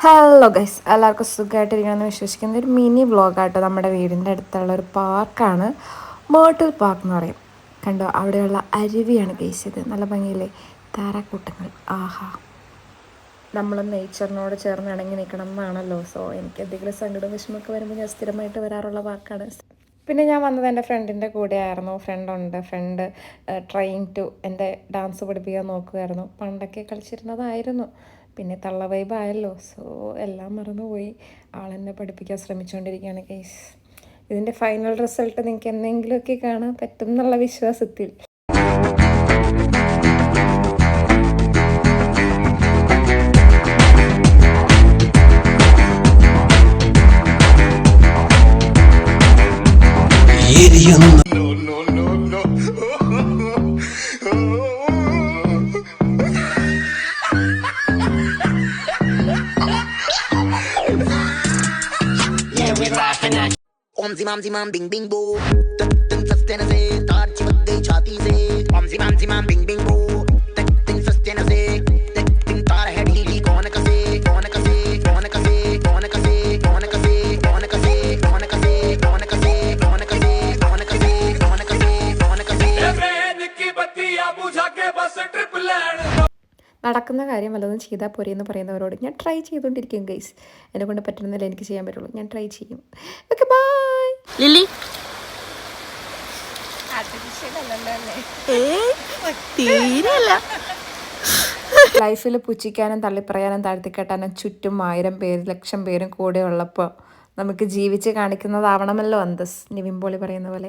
Hello guys എല്ലാവർക്കും സുഖമായിട്ടിരിക്കണമെന്ന് വിശ്വസിക്കുന്ന ഒരു മിനി വ്ളോഗാട്ടോ നമ്മുടെ വീടിന്റെ അടുത്തുള്ള ഒരു പാർക്കാണ് മോട്ടൽ പാർക്ക് എന്ന് പറയും. കണ്ടോ? അവിടെയുള്ള അരുവിയാണ് ഗൈസ് ഇത്. നല്ല ഭംഗിയില്ലേ? താരാക്കൂട്ടങ്ങൾ ആഹാ. നമ്മൾ നേച്ചറിനോട് ചേർന്ന് ഇണങ്ങി നിൽക്കണം എന്നാണല്ലോ സോ എനിക്ക് എന്തെങ്കിലും സങ്കടം വിഷമമൊക്കെ വരുമ്പോൾ ഞാൻ സ്ഥിരമായിട്ട് വരാറുള്ള പാർക്കാണ് പിന്നെ ഞാൻ വന്നത് എന്റെ ഫ്രണ്ടിന്റെ കൂടെ ആയിരുന്നു ഫ്രണ്ടുണ്ട് ഫ്രണ്ട് ട്രെയിൻ ടു എന്റെ ഡാൻസ് പഠിപ്പിക്കാൻ നോക്കുമായിരുന്നു പണ്ടൊക്കെ കളിച്ചിരുന്നതായിരുന്നു. പിന്നെ തള്ള വൈബായല്ലോ സോ എല്ലാം മറന്നുപോയി. ആളെന്നെ പഠിപ്പിക്കാൻ ശ്രമിച്ചുകൊണ്ടിരിക്കുകയാണ് കേസ് ഇതിന്റെ ഫൈനൽ റിസൾട്ട് നിങ്ങൾക്ക് എന്തെങ്കിലുമൊക്കെ കാണാൻ പറ്റും എന്നുള്ള വിശ്വാസത്തിൽ. we laughing at. Om zimam zimam bing bing boo. നടക്കുന്ന കാര്യം വല്ലതും ചെയ്താൽ പോരെ എന്ന് പറയുന്നവരോട് ഞാൻ ട്രൈ ചെയ്തുകൊണ്ടിരിക്കും ഗൈസ് എന്നെ കൊണ്ട് പറ്റുന്നില്ല എനിക്ക് ചെയ്യാൻ പറ്റുള്ളൂ. ഞാൻ ട്രൈ ചെയ്യും. Okay bye Lilly. തീരല്ല ലൈഫിൽ പുച്ഛിക്കാനും തള്ളിപ്പറയാനും താഴ്ത്തിക്കെട്ടാനും ചുറ്റും ആയിരം പേര് ലക്ഷം പേരും കൂടെ ഉള്ളപ്പോൾ നമുക്ക് ജീവിച്ച് കാണിക്കുന്നതാവണമല്ലോ അന്തസ് നിവിൻ പോളി പറയുന്ന പോലെ.